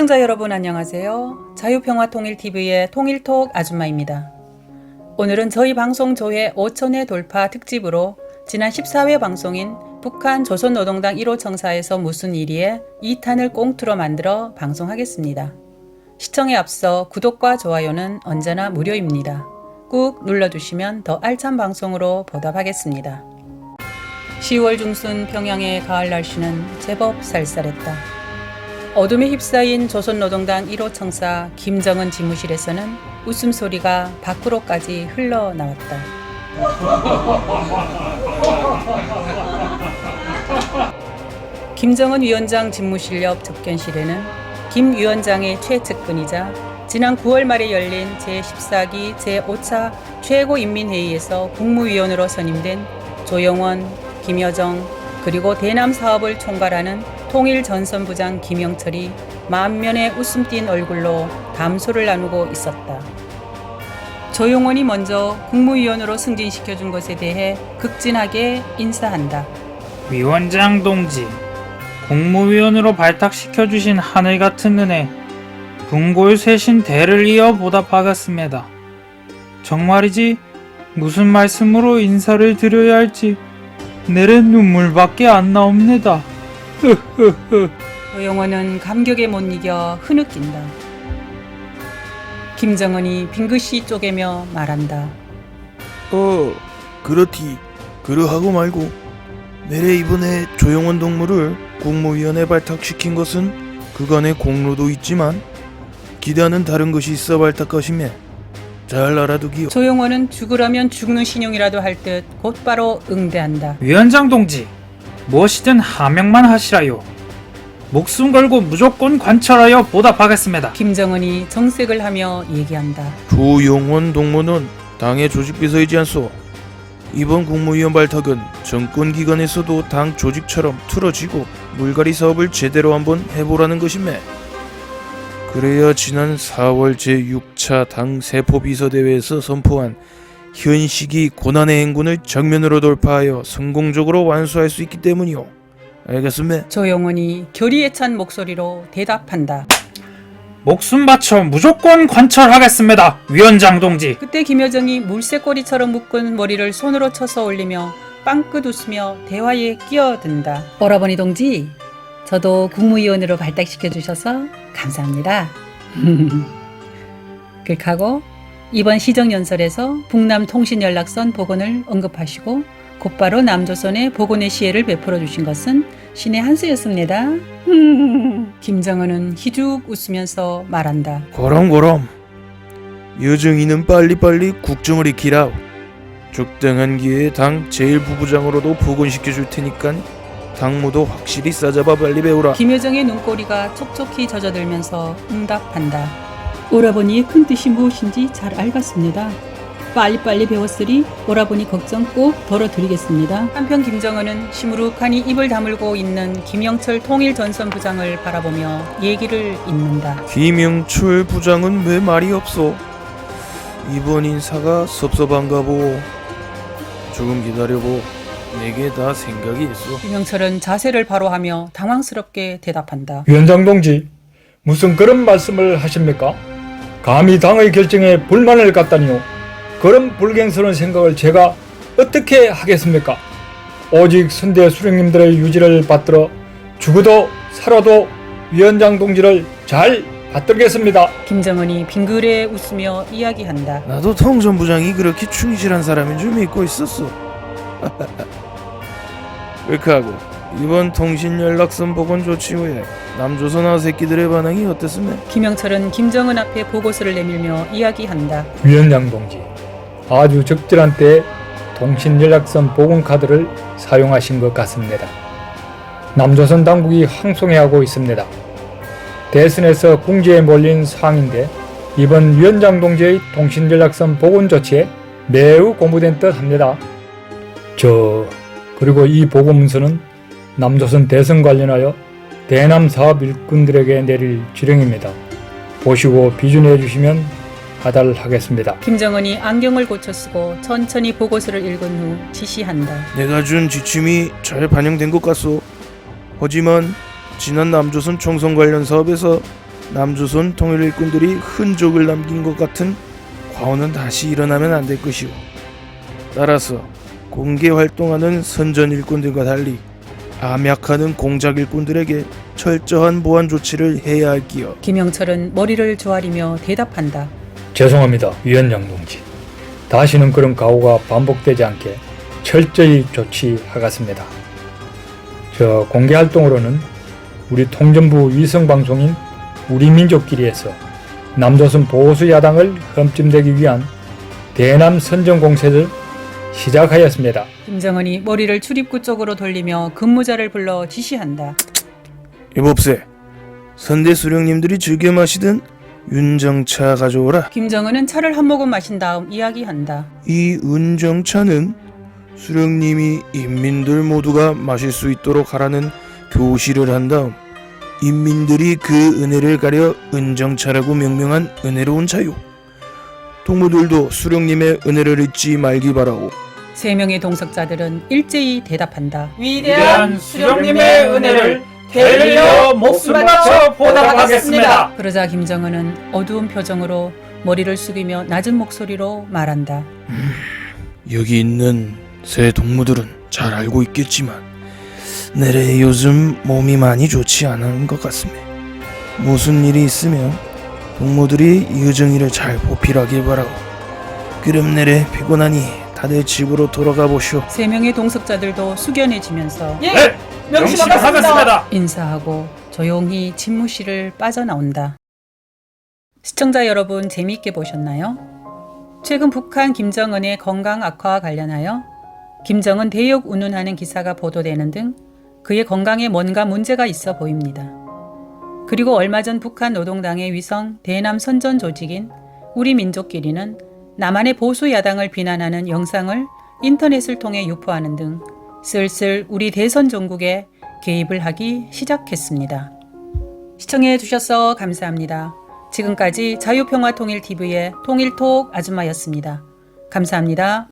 시청자 여러분 안녕하세요. 자유평화통일TV의 통일톡 아줌마입니다. 오늘은 저희 방송 조회 5천회 돌파 특집으로 지난 14회 방송인 북한 조선노동당 1호 청사에서 무슨 일이에 2탄을 꽁트로 만들어 방송하겠습니다. 시청에 앞서 구독과 좋아요는 언제나 무료입니다. 꾹 눌러주시면 더 알찬 방송으로 보답하겠습니다. 10월 중순 평양의 가을 날씨는 제법 쌀쌀했다. 어둠에 휩싸인 조선노동당 1호 청사 김정은 지무실에서는 웃음소리가 밖으로까지 흘러나왔다. 김정은 위원장 집무실 옆 접견실에는 김 위원장의 최측근이자 지난 9월 말에 열린 제14기 제5차 최고인민회의에서 국무위원으로 선임된 조영원, 김여정, 그리고 대남 사업을 총괄하는 통일 전선부장 김영철이 만면에 웃음 띤 얼굴로 담소를 나누고 있었다. 조용원이 먼저 국무위원으로 승진시켜 준 것에 대해 극진하게 인사한다. 위원장 동지, 국무위원으로 발탁시켜 주신 하늘 같은 은혜, 궁골 쇄신 대를 이어 보답하겠습니다. 정말이지 무슨 말씀으로 인사를 드려야 할지 내래 눈물밖에 안 나옵니다. 조용원은 감격에 못 이겨 흐느낀다. 김정은이 빙긋이 쪼개며 말한다. 어, 그렇디. 그러하고 말고 내래 이번에 조영원 동무를 국무위원회 발탁시킨 것은 그간의 공로도 있지만 기대하는 다른 것이 있어 발탁하심에 잘 알아두기요. 조용원은 죽으라면 죽는 신용이라도 할 듯 곧바로 응대한다. 위원장 동지, 무엇이든 하명만 하시라요. 목숨 걸고 무조건 관철하여 보답하겠습니다. 김정은이 정색을 하며 얘기한다. 조영원 동무는 당의 조직 비서이지 않소. 이번 국무위원 발탁은 정권 기관에서도 당 조직처럼 틀어지고 물갈이 사업을 제대로 한번 해보라는 것이매. 그래야 지난 4월 제6차 당 세포 비서대회에서 선포한 현 시기 고난의 행군을 정면으로 돌파하여 성공적으로 완수할 수 있기 때문이오. 알겠음에? 조용원이 결의에 찬 목소리로 대답한다. 목숨 바쳐 무조건 관철하겠습니다. 위원장 동지. 그때 김여정이 물새꼬리처럼 묶은 머리를 손으로 쳐서 올리며 빵긋 웃으며 대화에 끼어든다. 오라버니 동지, 저도 국무위원으로 발탁시켜 주셔서 감사합니다. 그렇하고 이번 시정연설에서 북남 통신연락선 복원을 언급하시고 곧바로 남조선의 복원의 시혜를 베풀어 주신 것은 신의 한 수였습니다. 김정은은 희죽 웃으면서 말한다. 고럼고럼 여정이는 빨리빨리 국정을 익히라 적당한 기회에 당 제1부부장으로도 복원시켜 줄 테니까 당무도 확실히 싸잡아 빨리 배우라 김여정의 눈꼬리가 촉촉히 젖어들면서 응답한다. 오라버니의 큰 뜻이 무엇인지 잘 알겠습니다. 빨리빨리 배웠으리 오라버니 걱정 꼭 덜어드리겠습니다. 한편 김정은은 시무룩하니 입을 다물고 있는 김영철 통일전선 부장을 바라보며 얘기를 잇는다. 김영철 부장은 왜 말이 없어 이번 인사가 섭섭한가 보 조금 기다려보 내게 다 생각이 있어 김영철은 자세를 바로 하며 당황스럽게 대답한다. 위원장 동지, 무슨 그런 말씀을 하십니까? 감히 당의 결정에 불만을 갖다니요. 그런 불경스러운 생각을 제가 어떻게 하겠습니까? 오직 선대 수령님들의 유지를 받들어 죽어도 살아도 위원장 동지를 잘 받들겠습니다. 김정은이 빙그레 웃으며 이야기한다. 나도 통전부장이 그렇게 충실한 사람인 줄 믿고 있었어 그렇게 하고 이번 통신연락선 복원 조치 후에 남조선 아 새끼들의 반응이 어땠으면 김영철은 김정은 앞에 보고서를 내밀며 이야기한다. 위원장 동지, 아주 적절한 때에 통신연락선 복원카드를 사용하신 것 같습니다. 남조선 당국이 항송해하고 있습니다. 대선에서 궁지에 몰린 상인데 이번 위원장 동지의 통신연락선 복원 조치에 매우 고무된 듯 합니다. 저 그리고 이 보고문서는 남조선 대선 관련하여 대남 사업 일꾼들에게 내릴 지령입니다. 보시고 비준해 주시면 하달하겠습니다. 김정은이 안경을 고쳐 쓰고 천천히 보고서를 읽은 후 지시한다. 내가 준 지침이 잘 반영된 것 같소. 하지만 지난 남조선 총선 관련 사업에서 남조선 통일 일꾼들이 흔적을 남긴 것 같은 과오는 다시 일어나면 안 될 것이오. 따라서 공개 활동하는 선전 일꾼들과 달리 암약하는 공작 일꾼들에게 철저한 보안 조치를 해야 할기요. 김영철은 머리를 조아리며 대답한다. 죄송합니다, 위원장 동지. 다시는 그런 가오가 반복되지 않게 철저히 조치하겠습니다. 저 공개 활동으로는 우리 통전부 위성 방송인 우리 민족끼리에서 남조선 보수 야당을 흠집내기 위한 대남 선전 공세를 시작하였습니다. 김정은이 머리를 출입구 쪽으로 돌리며 근무자를 불러 지시한다. 이봅세, 선대 수령님들이 즐겨 마시던 윤정차 가져오라. 김정은은 차를 한 모금 마신 다음 이야기한다. 이 은정차는 수령님이 인민들 모두가 마실 수 있도록 하라는 교시를 한 다음 인민들이 그 은혜를 가려 은정차라고 명명한 은혜로운 차요. 동무들도 수령님의 은혜를 잊지 말기 바라오. 세 명의 동석자들은 일제히 대답한다. 위대한 수령님의 은혜를 되려 목숨 바쳐 보답하겠습니다. 그러자 김정은은 어두운 표정으로 머리를 숙이며 낮은 목소리로 말한다. 여기 있는 새 동무들은 잘 알고 있겠지만 내래 요즘 몸이 많이 좋지 않은 것 같습니다. 무슨 일이 있으면 동무들이 유정이를 잘 보필하길 바라고. 그럼 내래 피곤하니 다들 집으로 돌아가 보시오. 세 명의 동석자들도 숙연해지면서 네, 명심 하겠습니다. 인사하고 조용히 집무실을 빠져나온다. 시청자 여러분 재미있게 보셨나요? 최근 북한 김정은의 건강 악화와 관련하여 김정은 대역 운운하는 기사가 보도되는 등 그의 건강에 뭔가 문제가 있어 보입니다. 그리고 얼마 전 북한 노동당의 위성 대남 선전 조직인 우리 민족끼리는 남한의 보수 야당을 비난하는 영상을 인터넷을 통해 유포하는 등 슬슬 우리 대선 정국에 개입을 하기 시작했습니다. 시청해 주셔서 감사합니다. 지금까지 자유평화통일TV의 통일톡 아줌마였습니다. 감사합니다.